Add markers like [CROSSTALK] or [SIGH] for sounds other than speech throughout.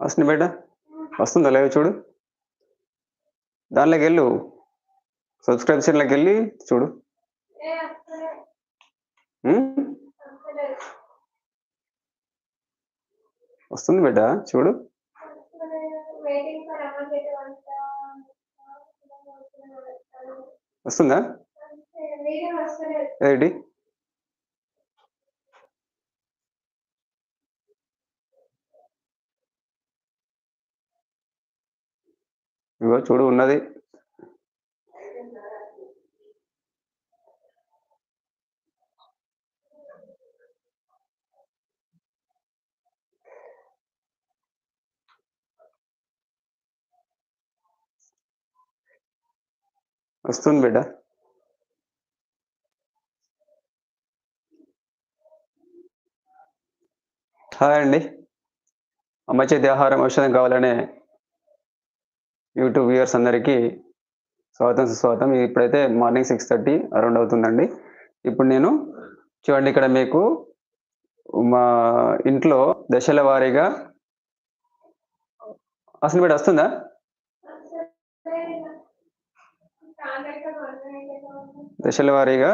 వస్తుంది బేట. వస్తుందా లేవు చూడు. దానిలోకి వెళ్ళు సబ్స్క్రిప్షన్లోకి వెళ్ళి చూడు? వస్తుంది బిడ్డ చూడు. వస్తుందా? ఏంటి ఇగో చూడు ఉన్నది. వస్తుంది బిడ్డ. హాయ్ అండి. అమ్మ చేతి ఆహారం ఔషధం కావాలనే యూట్యూబ్ వ్యూవర్స్ అందరికీ స్వాగతం సుస్వాగతం. ఇప్పుడైతే మార్నింగ్ సిక్స్ థర్టీ అరౌండ్ అవుతుందండి. ఇప్పుడు నేను చూడండి ఇక్కడ మీకు మా ఇంట్లో దశల వారీగా అసలు మీరు వస్తుందా? దశల వారీగా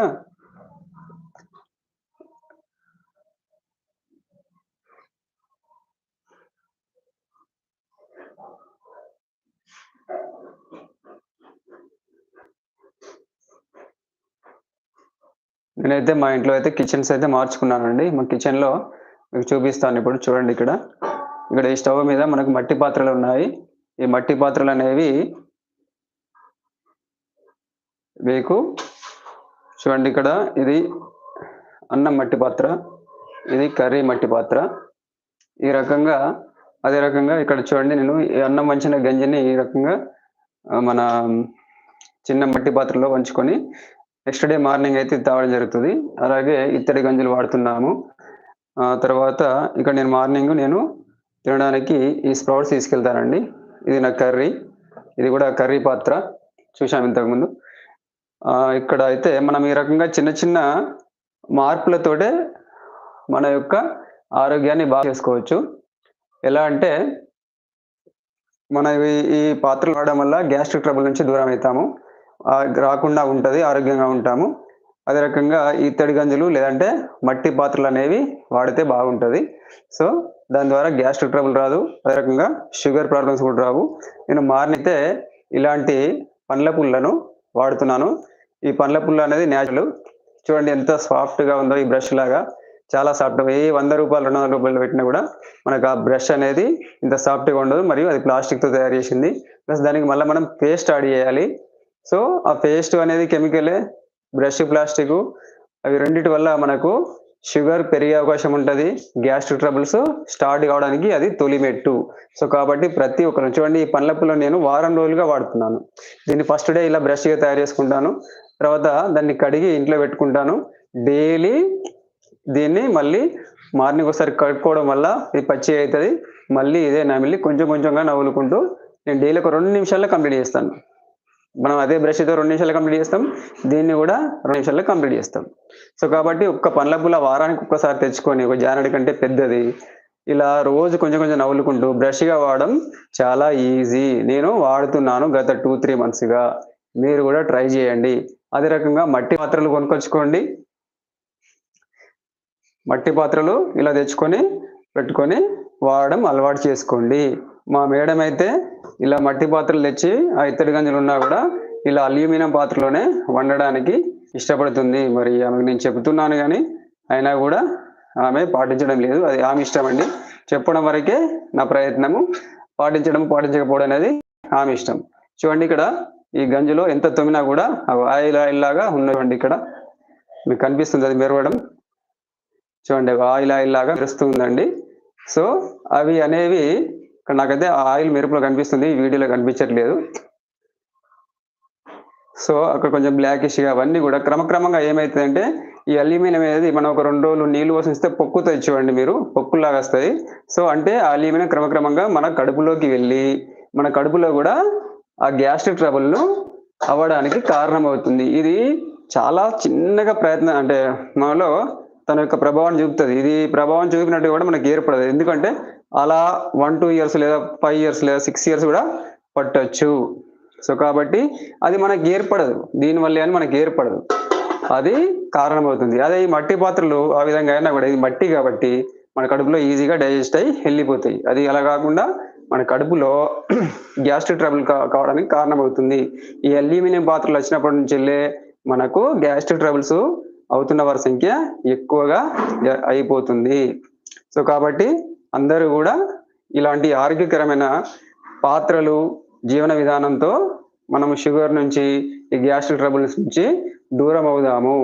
నేనైతే మా ఇంట్లో అయితే కిచెన్స్ అయితే మార్చుకున్నానండి. మా కిచెన్లో మీకు చూపిస్తాను ఇప్పుడు చూడండి ఇక్కడ. ఇక్కడ ఈ స్టవ్ మీద మనకు మట్టి పాత్రలు ఉన్నాయి. ఈ మట్టి పాత్రలు అనేవి మీకు చూడండి ఇక్కడ ఇది అన్నం మట్టి పాత్ర ఇది కర్రీ మట్టి పాత్ర. ఈ రకంగా అదే రకంగా ఇక్కడ చూడండి నేను ఈ అన్నం వంచిన గంజిని ఈ రకంగా మన చిన్న మట్టి పాత్రలో వంచుకొని నెక్స్ట్ డే మార్నింగ్ అయితే తాగడం జరుగుతుంది. అలాగే ఇత్తడి గంజులు వాడుతున్నాము. ఆ తర్వాత ఇక్కడ నేను మార్నింగ్ నేను తినడానికి ఈ స్ప్రౌట్స్ తీసుకెళ్తానండి. ఇది నా కర్రీ. ఇది కూడా కర్రీ పాత్ర. చూసాము ఇంతకుముందు. ఇక్కడ అయితే మనం ఈ రకంగా చిన్న చిన్న మార్పులతోటే మన యొక్క ఆరోగ్యాన్ని బాగా చేసుకోవచ్చు. ఎలా అంటే మన ఈ- పాత్రలు వాడడం వల్ల గ్యాస్ట్రిక్ ట్రబుల్ నుంచి దూరం అవుతాము. రాకుండా ఉంటుంది ఆరోగ్యంగా ఉంటాము. అదే రకంగా ఇత్తడి గంజులు లేదంటే మట్టి పాత్రలు అనేవి వాడితే బాగుంటుంది. సో దాని ద్వారా గ్యాస్ట్రిక్ ట్రబుల్ రాదు. అదే రకంగా షుగర్ ప్రాబ్లమ్స్ కూడా రావు. నేను మార్నితే ఇలాంటి పండ్ల పుల్లను వాడుతున్నాను. ఈ పండ్ల పుల్ల అనేది న్యాచురల్ చూడండి ఎంత సాఫ్ట్గా ఉందో ఈ బ్రష్ లాగా. చాలా సాఫ్ట్. ఏ వంద రూపాయలు రెండు వందల రూపాయలు పెట్టినా కూడా మనకు ఆ బ్రష్ అనేది ఇంత సాఫ్ట్గా ఉండదు. మరియు అది ప్లాస్టిక్తో తయారు చేసింది. ప్లస్ దానికి మళ్ళీ మనం పేస్ట్ యాడ్ చేయాలి. సో ఆ పేస్ట్ అనేది కెమికలే బ్రష్ ప్లాస్టిక్. అవి రెండిటి వల్ల మనకు షుగర్ పెరిగే అవకాశం ఉంటుంది గ్యాస్ట్రిక్ ట్రబుల్స్ స్టార్ట్ కావడానికి అది తొలిమెట్టు సో కాబట్టి ప్రతి ఒక్కరు చూడండి ఈ పండ్ల నేను వారం రోజులుగా వాడుతున్నాను. దీన్ని ఫస్ట్ డే ఇలా బ్రష్గా తయారు చేసుకుంటాను. తర్వాత దాన్ని కడిగి ఇంట్లో పెట్టుకుంటాను. డైలీ దీన్ని మళ్ళీ మార్నింగ్ ఒకసారి కడుక్కోవడం వల్ల ఇది పచ్చి అవుతుంది. మళ్ళీ ఇదే నమిలి కొంచెం కొంచెంగా నవ్వులుకుంటూ నేను డైలీ ఒక రెండు నిమిషాల్లో కంప్లీట్ చేస్తాను. మనం అదే బ్రష్తో రెండు నిమిషాలు కంప్లీట్ చేస్తాం. దీన్ని కూడా రెండు నిమిషాల్లో కంప్లీట్ చేస్తాం. సో కాబట్టి ఒక్క పండ్ల పుల్ల వారానికి ఒక్కసారి తెచ్చుకొని ఒక జానడి కంటే పెద్దది ఇలా రోజు కొంచెం కొంచెం నవ్వులుకుంటూ బ్రష్గా వాడడం చాలా ఈజీ నేను వాడుతున్నాను గత టూ త్రీ మంత్స్గా మీరు కూడా ట్రై చేయండి. అదే రకంగా మట్టి పాత్రలు కొనుక్కొచ్చుకోండి. మట్టి పాత్రలు ఇలా తెచ్చుకొని పెట్టుకొని వాడడం అలవాటు చేసుకోండి. మా మేడం అయితే ఇలా మట్టి పాత్రలు తెచ్చి ఆ ఇత్తడి గంజలు ఉన్నా కూడా ఇలా అల్యూమినియం పాత్రలోనే వండడానికి ఇష్టపడుతుంది. మరి ఆమెకు నేను చెబుతున్నాను కానీ అయినా కూడా ఆమె పాటించడం లేదు. అది ఆమె ఇష్టం అండి. చెప్పడం వరకే నా ప్రయత్నము. పాటించడం పాటించకపోవడం అనేది ఆమె ఇష్టం. చూడండి ఇక్కడ ఈ గంజిలో ఎంత తొమ్మినా కూడా ఆయిల్ ఆయిల్ లాగా ఉన్నవండి ఇక్కడ మీకు కనిపిస్తుంది అది మెరవడం. చూడండి ఆయిల్ ఆయిల్ లాగా మెరుస్తుందండి. సో అవి అనేవి ఇక్కడ నాకైతే ఆ ఆయిల్ మెరుపులో కనిపిస్తుంది ఈ వీడియోలో కనిపించట్లేదు. సో అక్కడ కొంచెం బ్లాకిష్గా అవన్నీ కూడా క్రమక్రమంగా ఏమవుతుందంటే ఈ అల్యూమినియం అనేది మనం ఒక రెండు రోజులు నీళ్ళు పోసిస్తే పొక్కుతో చూడండి మీరు పొక్కులాగా వస్తాయి సో అంటే ఆ అల్యూమినియం క్రమక్రమంగా మన కడుపులోకి వెళ్ళి మన కడుపులో కూడా ఆ గ్యాస్ట్రిక్ ట్రబుల్ను అవ్వడానికి కారణం అవుతుంది ఇది చాలా చిన్నగా ప్రయత్నం అంటే మనలో తన యొక్క ప్రభావం చూపుతుంది. ఇది ప్రభావం చూపినట్టు కూడా మనకి ఏర్పడదు. ఎందుకంటే అలా వన్ టూ ఇయర్స్ లేదా ఫైవ్ ఇయర్స్ లేదా సిక్స్ ఇయర్స్ కూడా పట్టచ్చు. సో కాబట్టి అది మనకి ఏర్పడదు. దీనివల్ల అని మనకి ఏర్పడదు. అది కారణమవుతుంది. అదే ఈ మట్టి పాత్రలు ఆ విధంగా అయినా కూడా ఇది మట్టి కాబట్టి మన కడుపులో ఈజీగా డైజెస్ట్ అయ్యి వెళ్ళిపోతాయి. అది అలా కాకుండా మన కడుపులో [CLEARS THROAT] గ్యాస్ట్రిక్ ట్రబుల్ కావడానికి కారణమవుతుంది. ఈ అల్యూమినియం పాత్రలు వచ్చినప్పటి నుంచి వెళ్ళే మనకు గ్యాస్ట్రిక్ ట్రబుల్స్ అవుతున్న వారి సంఖ్య ఎక్కువగా అయిపోతుంది. సో కాబట్టి అందరూ కూడా ఇలాంటి ఆరోగ్యకరమైన పాత్రలు జీవన విధానంతో మనం షుగర్ నుంచి ఈ గ్యాస్ట్రిక్ ట్రబుల్స్ నుంచి దూరం అవుదాము.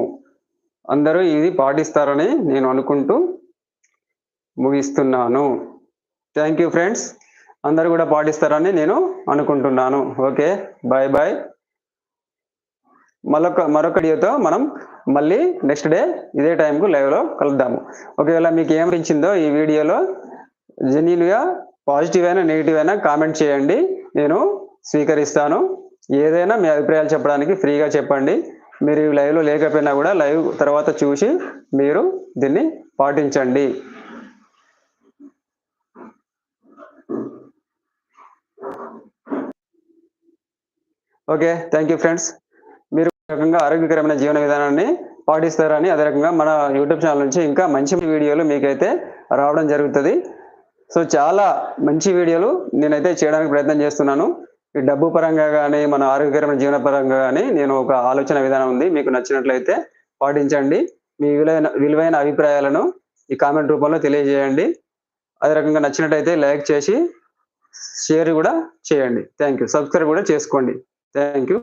అందరూ ఇది పాటిస్తారని నేను అనుకుంటూ ముగిస్తున్నాను. థ్యాంక్ యూ ఫ్రెండ్స్ అందరూ కూడా పాటిస్తారని నేను అనుకుంటున్నాను. ఓకే బాయ్ బాయ్ మరొక మరొక వీడియోతో మనం మళ్ళీ నెక్స్ట్ డే ఇదే టైంకు లైవ్లో కలుద్దాము. ఒకవేళ మీకు ఏమనిపించిందో ఈ వీడియోలో జెన్యున్గా పాజిటివ్ అయినా నెగిటివ్ అయినా కామెంట్ చేయండి. నేను స్వీకరిస్తాను. ఏదైనా మీ అభిప్రాయాలు చెప్పడానికి ఫ్రీగా చెప్పండి. మీరు లైవ్లో లేకపోయినా కూడా లైవ్ తర్వాత చూసి మీరు దీన్ని పాటించండి. Okay thank you friends. మీరు రకంగా ఆరోగ్యకరమైన జీవన విధానాన్ని పాటిస్తారని అదే రకంగా మన యూట్యూబ్ ఛానల్ నుంచి ఇంకా మంచి వీడియోలు మీకైతే రావడం జరుగుతుంది. సో చాలా మంచి వీడియోలు నేనైతే చేయడానికి ప్రయత్నం చేస్తున్నాను. ఈ డబ్బు పరంగా కానీ మన ఆరోగ్యకరమైన జీవన పరంగా కానీ నేను ఒక ఆలోచన విధానం ఉంది. మీకు నచ్చినట్లయితే పాటించండి. మీ విలువైన విలువైన అభిప్రాయాలను ఈ కామెంట్ రూపంలో తెలియజేయండి. అదే రకంగా నచ్చినట్టయితే లైక్ చేసి షేర్ కూడా చేయండి. థ్యాంక్ యూ సబ్స్క్రైబ్ కూడా చేసుకోండి. Thank you